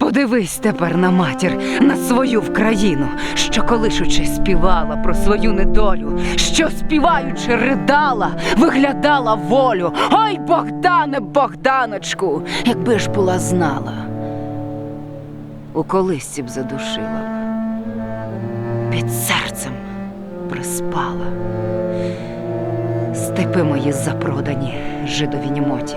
Подивись тепер на матір, на свою вкраїну, що колишучи співала про свою недолю, що співаючи ридала, виглядала волю. Ой, Богдане, Богданочку, якби ж була знала, у колисці б задушила під серцем приспала. Степи мої запродані жидові німоті.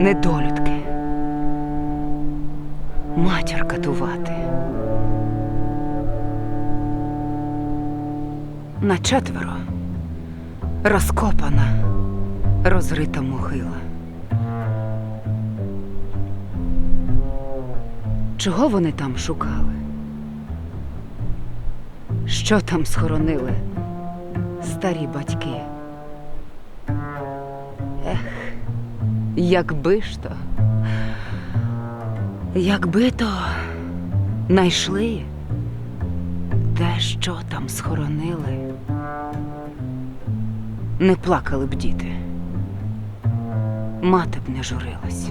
недолюдки. Матір катувати. На четверо розкопана, розрита могила. Чого вони там шукали? Що там схоронили старі батьки? Якби ж то, якби то найшли те, що там схоронили, не плакали б діти, мати б не журилась.